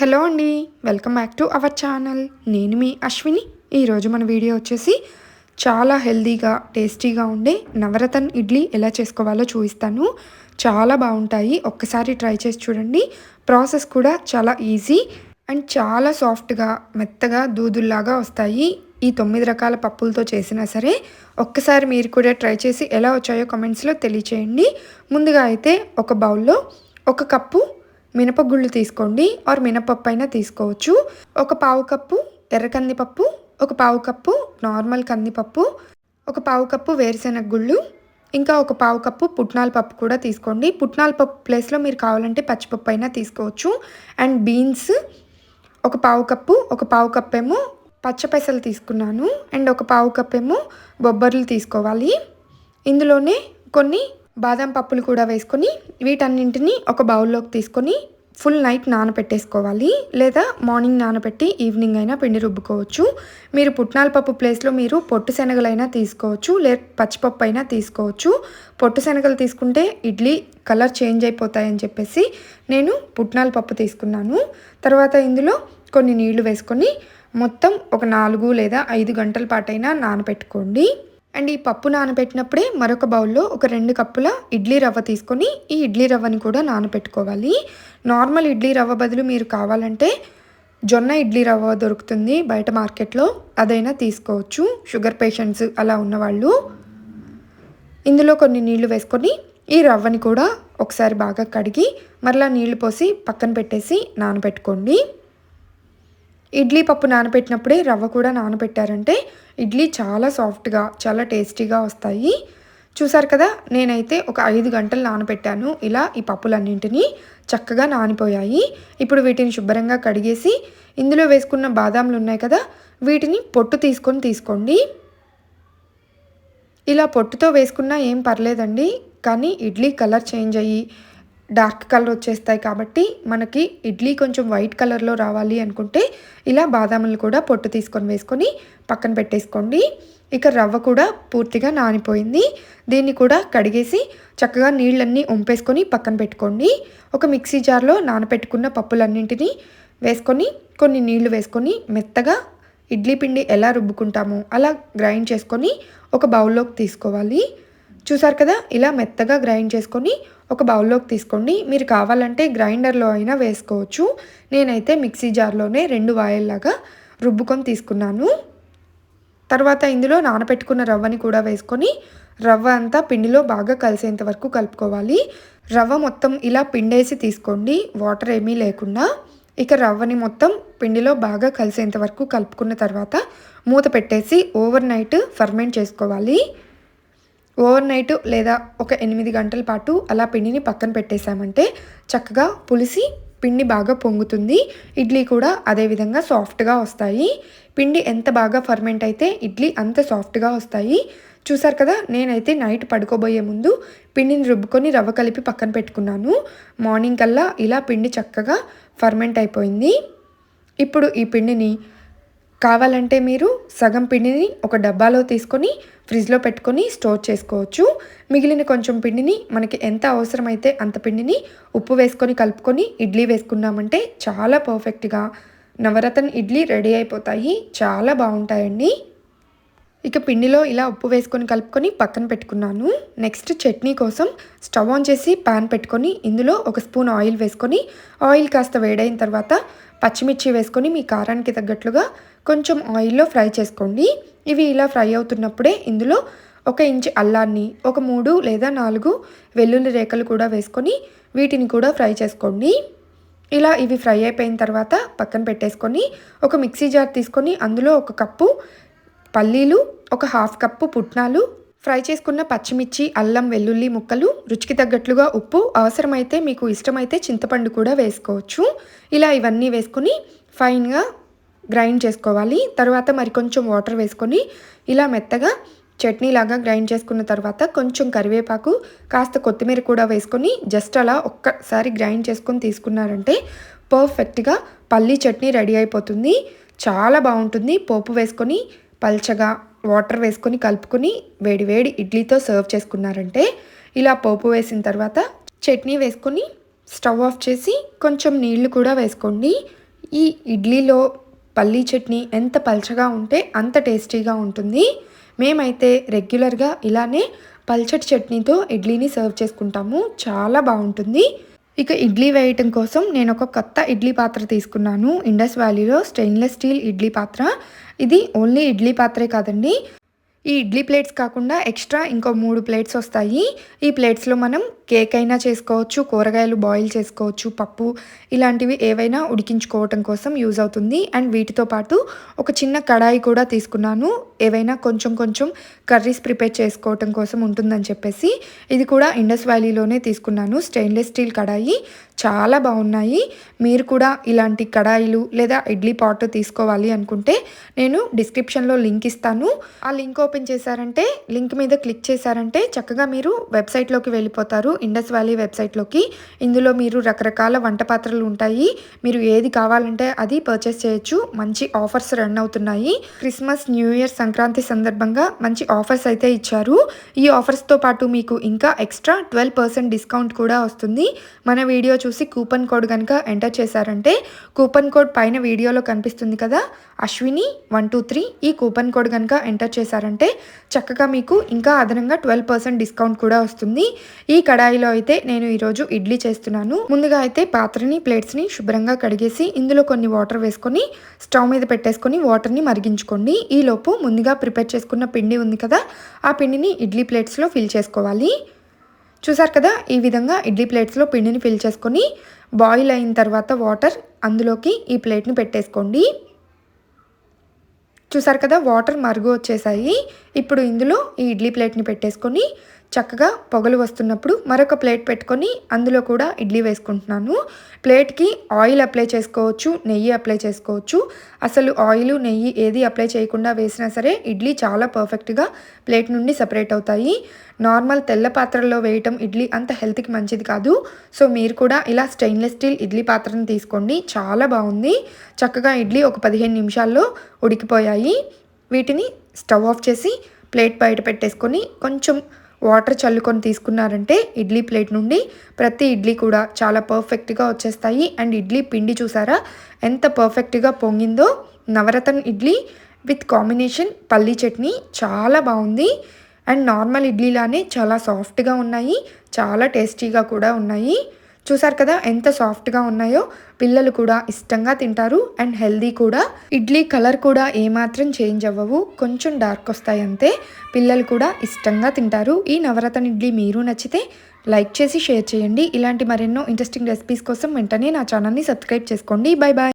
Hello అండి welcome back to our channel. నేను మీ అశ్విని. ఈరోజు మన వీడియో వచ్చేసి చాలా హెల్దీగా టేస్టీగా ఉండే నవరతన్ ఇడ్లీ ఎలా చేసుకోవాలో చూపిస్తాను. చాలా బాగుంటాయి. ఒక్కసారి ట్రై చేసి చూడండి. ప్రాసెస్ కూడా చాలా ఈజీ అండ్ చాలా సాఫ్ట్గా మెత్తగా దూదుల్లాగా వస్తాయి. ఈ తొమ్మిది రకాల పప్పులతో చేసినా సరే ఒక్కసారి మీరు కూడా ట్రై చేసి ఎలా వచ్చాయో కమెంట్స్లో తెలియచేయండి. ముందుగా అయితే ఒక బౌల్లో ఒక కప్పు మినపగుళ్ళు తీసుకోండి ఆర్ మినపప్పు అయినా తీసుకోవచ్చు. ఒక పావు కప్పు ఎర్ర కందిపప్పు ఒక పావు కప్పు నార్మల్ కందిపప్పు ఒక పావు కప్పు వేరుశెనగ గుళ్ళు ఇంకా ఒక పావు కప్పు పుట్నాల పప్పు కూడా తీసుకోండి. పుట్నాల పప్పు ప్లేస్లో మీరు కావాలంటే పచ్చిపప్పు అయినా తీసుకోవచ్చు. అండ్ బీన్స్ ఒక పావు కప్పు ఒక పావు కప్పు ఏమో పచ్చపెసలు తీసుకున్నాను. అండ్ ఒక పావు కప్పు ఏమో బొబ్బర్లు తీసుకోవాలి. ఇందులోనే కొన్ని బాదం పప్పులు కూడా వేసుకొని వీటన్నింటిని ఒక బౌల్లోకి తీసుకొని ఫుల్ నైట్ నానబెట్టేసుకోవాలి లేదా మార్నింగ్ నానబెట్టి ఈవినింగ్ అయినా పిండి రుబ్బుకోవచ్చు. మీరు పుట్నాల పప్పు ప్లేస్లో మీరు పొట్టు శనగలైనా తీసుకోవచ్చు. లేదా పచ్చిపప్పు అయినా తీసుకోవచ్చు. పొట్టు శనగలు తీసుకుంటే ఇడ్లీ కలర్ చేంజ్ అయిపోతాయని చెప్పేసి నేను పుట్నాల పప్పు తీసుకున్నాను. తర్వాత ఇందులో కొన్ని నీళ్ళు వేసుకొని మొత్తం ఒక నాలుగు లేదా ఐదు గంటల పాటైనా నానబెట్టుకోండి అండ్ ఈ పప్పు నానబెట్టినప్పుడే మరొక బౌల్లో ఒక రెండు కప్పుల ఇడ్లీ రవ్వ తీసుకొని ఈ ఇడ్లీ రవ్వని కూడా నానబెట్టుకోవాలి. నార్మల్ ఇడ్లీ రవ్వ బదులు మీరు కావాలంటే జొన్న ఇడ్లీ రవ్వ దొరుకుతుంది బయట మార్కెట్లో అదైనా తీసుకోవచ్చు. షుగర్ పేషెంట్స్ అలా ఉన్నవాళ్ళు ఇందులో కొన్ని నీళ్ళు వేసుకొని ఈ రవ్వని కూడా ఒకసారి బాగా కడిగి మరలా నీళ్ళు పోసి పక్కన పెట్టేసి నానబెట్టుకోండి. ఇడ్లీ పప్పు నానబెట్టినప్పుడే రవ్వ కూడా నానబెట్టారంటే ఇడ్లీ చాలా సాఫ్ట్గా చాలా టేస్టీగా వస్తాయి. చూసారు కదా నేనైతే ఒక ఐదు గంటలు నానబెట్టాను ఇలా ఈ పప్పులన్నింటినీ చక్కగా నానిపోయాయి. ఇప్పుడు వీటిని శుభ్రంగా కడిగేసి ఇందులో వేసుకున్న బాదాంలు ఉన్నాయి కదా వీటిని పొట్టు తీసుకొని తీసుకోండి. ఇలా పొట్టుతో వేసుకున్నా ఏం పర్లేదండి కానీ ఇడ్లీ కలర్ చేంజ్ అయ్యి డార్క్ కలర్ వచ్చేస్తాయి కాబట్టి మనకి ఇడ్లీ కొంచెం వైట్ కలర్లో రావాలి అనుకుంటే ఇలా బాదాములు కూడా పొట్టు తీసుకొని వేసుకొని పక్కన పెట్టేసుకోండి. ఇక రవ్వ కూడా పూర్తిగా నానిపోయింది. దీన్ని కూడా కడిగేసి చక్కగా నీళ్ళన్నీ ఉంపేసుకొని పక్కన పెట్టుకోండి. ఒక మిక్సీ జార్లో నానపెట్టుకున్న పప్పులన్నింటినీ వేసుకొని కొన్ని నీళ్ళు వేసుకొని మెత్తగా ఇడ్లీ పిండి ఎలా రుబ్బుకుంటామో అలా గ్రైండ్ చేసుకొని ఒక బౌల్లోకి తీసుకోవాలి. చూసారు కదా? ఇలా మెత్తగా గ్రైండ్ చేసుకొని ఒక బౌల్లోకి తీసుకోండి. మీరు కావాలంటే గ్రైండర్లో అయినా వేసుకోవచ్చు. నేనైతే మిక్సీ జార్లోనే రెండు వాయల్లాగా రుబ్బుకొని తీసుకున్నాను. తర్వాత ఇందులో నానబెట్టుకున్న రవ్వని కూడా వేసుకొని రవ్వ అంతా పిండిలో బాగా కలిసేంత వరకు కలుపుకోవాలి. రవ్వ మొత్తం ఇలా పిండేసి తీసుకోండి. వాటర్ ఏమీ లేకుండా. ఇక రవ్వని మొత్తం పిండిలో బాగా కలిసేంత వరకు కలుపుకున్న తర్వాత మూత పెట్టేసి ఓవర్ నైట్ ఫర్మెంట్ చేసుకోవాలి. ఓవర్ నైట్ లేదా ఒక ఎనిమిది గంటల పాటు అలా పిండిని పక్కన పెట్టేశామంటే చక్కగా పులిసి పిండి బాగా పొంగుతుంది. ఇడ్లీ కూడా అదేవిధంగా సాఫ్ట్గా వస్తాయి. పిండి ఎంత బాగా ఫర్మెంట్ అయితే ఇడ్లీ అంత సాఫ్ట్గా వస్తాయి. చూసారు కదా నేనైతే నైట్ పడుకోబోయే ముందు పిండిని రుబ్బుకొని రవ్వ కలిపి పక్కన పెట్టుకున్నాను. మార్నింగ్ కల్లా ఇలా పిండి చక్కగా ఫర్మెంట్ అయిపోయింది. ఇప్పుడు ఈ పిండిని కావాలంటే మీరు సగం పిండిని ఒక డబ్బాలో తీసుకొని ఫ్రిడ్జ్లో పెట్టుకొని స్టోర్ చేసుకోవచ్చు. మిగిలిన కొంచెం పిండిని మనకి ఎంత అవసరమైతే అంత పిండిని ఉప్పు వేసుకొని కలుపుకొని ఇడ్లీ వేసుకున్నామంటే చాలా పర్ఫెక్ట్గా నవరత్న ఇడ్లీ రెడీ అయిపోతాయి. చాలా బాగుంటాయండి. ఇక పిండిలో ఇలా ఉప్పు వేసుకొని కలుపుకొని పక్కన పెట్టుకున్నాను. నెక్స్ట్ చట్నీ కోసం స్టవ్ ఆన్ చేసి పాన్ పెట్టుకొని ఇందులో ఒక స్పూన్ ఆయిల్ వేసుకొని ఆయిల్ కాస్త వేడైన తర్వాత పచ్చిమిర్చి వేసుకొని మీ కారానికి తగ్గట్లుగా కొంచెం ఆయిల్లో ఫ్రై చేసుకోండి. ఇవి ఇలా ఫ్రై అవుతున్నప్పుడే ఇందులో ఒక ఇంచు అల్లాన్ని ఒక మూడు లేదా నాలుగు వెల్లుల్లి రేఖలు కూడా వేసుకొని వీటిని కూడా ఫ్రై చేసుకోండి. ఇలా ఇవి ఫ్రై అయిపోయిన తర్వాత పక్కన పెట్టేసుకొని ఒక మిక్సీ జార్ తీసుకొని అందులో ఒక కప్పు పల్లీలు ఒక హాఫ్ కప్పు పుట్నాలు ఫ్రై చేసుకున్న పచ్చిమిర్చి అల్లం వెల్లుల్లి ముక్కలు రుచికి తగ్గట్లుగా ఉప్పు అవసరమైతే మీకు ఇష్టమైతే చింతపండు కూడా వేసుకోవచ్చు. ఇలా ఇవన్నీ వేసుకొని ఫైన్గా గ్రైండ్ చేసుకోవాలి. తర్వాత మరి కొంచెం వాటర్ వేసుకొని ఇలా మెత్తగా చట్నీ లాగా గ్రైండ్ చేసుకున్న తర్వాత కొంచెం కరివేపాకు కాస్త కొత్తిమీర కూడా వేసుకొని జస్ట్ అలా ఒక్కసారి గ్రైండ్ చేసుకొని తీసుకున్నారంటే పర్ఫెక్ట్గా పల్లీ చట్నీ రెడీ అయిపోతుంది. చాలా బాగుంటుంది. పోపు వేసుకొని పల్చగా వాటర్ వేసుకొని కలుపుకొని వేడి వేడి ఇడ్లీతో సర్వ్ చేసుకున్నారంటే ఇలా పోపు వేసిన తర్వాత చట్నీ వేసుకొని స్టవ్ ఆఫ్ చేసి కొంచెం నీళ్ళు కూడా వేసుకోండి. ఈ ఇడ్లీలో పల్లీ చట్నీ ఎంత పల్చగా ఉంటే అంత టేస్టీగా ఉంటుంది. మేమైతే రెగ్యులర్గా ఇలానే పల్చటి చట్నీతో ఇడ్లీని సర్వ్ చేసుకుంటాము. చాలా బాగుంటుంది. ఇక ఇడ్లీ వేయటం కోసం నేను ఒక కొత్త ఇడ్లీ పాత్ర తీసుకున్నాను. ఇండస్ వ్యాలీలో స్టెయిన్లెస్ స్టీల్ ఇడ్లీ పాత్ర. ఇది ఓన్లీ ఇడ్లీ పాత్రే కాదండి. ఈ ఇడ్లీ ప్లేట్స్ కాకుండా ఎక్స్ట్రా ఇంకో మూడు ప్లేట్స్ వస్తాయి. ఈ ప్లేట్స్లో మనం కేక్ అయినా చేసుకోవచ్చు కూరగాయలు బాయిల్ చేసుకోవచ్చు పప్పు ఇలాంటివి ఏవైనా ఉడికించుకోవటం కోసం యూజ్ అవుతుంది. అండ్ వీటితో పాటు ఒక చిన్న కడాయి కూడా తీసుకున్నాను. ఏవైనా కొంచెం కొంచెం కర్రీస్ ప్రిపేర్ చేసుకోవటం కోసం ఉంటుందని చెప్పేసి ఇది కూడా ఇండస్ వ్యాలీలోనే తీసుకున్నాను. Stainless steel kadai. చాలా బాగున్నాయి. మీరు కూడా ఇలాంటి కడాయిలు లేదా ఇడ్లీ పాట్ తీసుకోవాలి అనుకుంటే నేను డిస్క్రిప్షన్లో లింక్ ఇస్తాను. ఆ లింక్ ఓపెన్ చేశారంటే లింక్ మీద క్లిక్ చేశారంటే చక్కగా మీరు వెబ్సైట్లోకి వెళ్ళిపోతారు. ఇండస్ వ్యాలీ వెబ్సైట్లోకి. ఇందులో మీరు రకరకాల వంట పాత్రలు ఉంటాయి. మీరు ఏది కావాలంటే అది పర్చేస్ చేయొచ్చు. మంచి ఆఫర్స్ రన్ అవుతున్నాయి. క్రిస్మస్ న్యూ ఇయర్ సంక్రాంతి సందర్భంగా మంచి ఆఫర్స్ అయితే ఇచ్చారు. ఈ ఆఫర్స్తో పాటు మీకు ఇంకా ఎక్స్ట్రా ట్వెల్వ్ పర్సెంట్ డిస్కౌంట్ కూడా వస్తుంది. మన వీడియో చూసి కూపన్ కోడ్ కనుక ఎంటర్ చేశారంటే కూపన్ కోడ్ పైన వీడియోలో కనిపిస్తుంది కదా అశ్విని వన్ టూ త్రీ ఈ కూపన్ కోడ్ కనుక ఎంటర్ చేశారంటే చక్కగా మీకు ఇంకా అదనంగా ట్వెల్వ్ పర్సెంట్ డిస్కౌంట్ కూడా వస్తుంది. ఈ కడాయిలో అయితే నేను ఈరోజు ఇడ్లీ చేస్తున్నాను. ముందుగా అయితే పాత్రని ప్లేట్స్ని శుభ్రంగా కడిగేసి ఇందులో కొన్ని వాటర్ వేసుకొని స్టవ్ మీద పెట్టేసుకొని వాటర్ని మరిగించుకోండి. ఈలోపు ముందుగా ప్రిపేర్ చేసుకున్న పిండి ఉంది కదా ఆ పిండిని ఇడ్లీ ప్లేట్స్లో ఫిల్ చేసుకోవాలి. చూసారు కదా? ఈ విధంగా ఇడ్లీ ప్లేట్స్లో పిండిని ఫిల్ చేసుకొని బాయిల్ అయిన తర్వాత వాటర్ అందులోకి ఈ ప్లేట్ని పెట్టేసుకోండి. చూసారు కదా? వాటర్ మరుగు వచ్చేసాయి. ఇప్పుడు ఇందులో ఈ ఇడ్లీ ప్లేట్ని పెట్టేసుకొని చక్కగా పొగలు వస్తున్నప్పుడు మరొక ప్లేట్ పెట్టుకొని అందులో కూడా ఇడ్లీ వేసుకుంటున్నాను. ప్లేట్కి ఆయిల్ అప్లై చేసుకోవచ్చు నెయ్యి అప్లై చేసుకోవచ్చు. అసలు ఆయిల్ నెయ్యి ఏది అప్లై చేయకుండా వేసినా సరే ఇడ్లీ చాలా పర్ఫెక్ట్గా ప్లేట్ నుండి సపరేట్ అవుతాయి. నార్మల్ తెల్ల పాత్రలో వేయటం ఇడ్లీ అంత హెల్త్కి మంచిది కాదు. సో మీరు కూడా ఇలా స్టెయిన్లెస్ స్టీల్ ఇడ్లీ పాత్రను తీసుకోండి. చాలా బాగుంది. చక్కగా ఇడ్లీ ఒక పదిహేను నిమిషాల్లో ఉడికిపోయాయి. వీటిని స్టవ్ ఆఫ్ చేసి ప్లేట్ బయట పెట్టేసుకొని కొంచెం వాటర్ చల్లుకొని తీసుకున్నారంటే ఇడ్లీ ప్లేట్ నుండి ప్రతి ఇడ్లీ కూడా చాలా పర్ఫెక్ట్గా వచ్చేస్తాయి. అండ్ ఇడ్లీ పిండి చూసారా? ఎంత పర్ఫెక్ట్గా పొంగిందో. నవరత్న ఇడ్లీ విత్ కాంబినేషన్ పల్లీ చట్నీ చాలా బాగుంది. అండ్ నార్మల్ ఇడ్లీలానే చాలా సాఫ్ట్గా ఉన్నాయి. చాలా టేస్టీగా కూడా ఉన్నాయి. చూసారు కదా ఎంత సాఫ్ట్గా ఉన్నాయో. పిల్లలు కూడా ఇష్టంగా తింటారు. అండ్ హెల్దీ కూడా. ఇడ్లీ కలర్ కూడా ఏమాత్రం చేంజ్ అవ్వవు. కొంచెం డార్క్ వస్తాయి అంతే. పిల్లలు కూడా ఇష్టంగా తింటారు. ఈ నవరత్న ఇడ్లీ మీరు నచ్చితే లైక్ చేసి షేర్ చేయండి. ఇలాంటి మరెన్నో ఇంట్రెస్టింగ్ రెసిపీస్ కోసం వెంటనే నా ఛానల్ని సబ్స్క్రైబ్ చేసుకోండి. Bye bye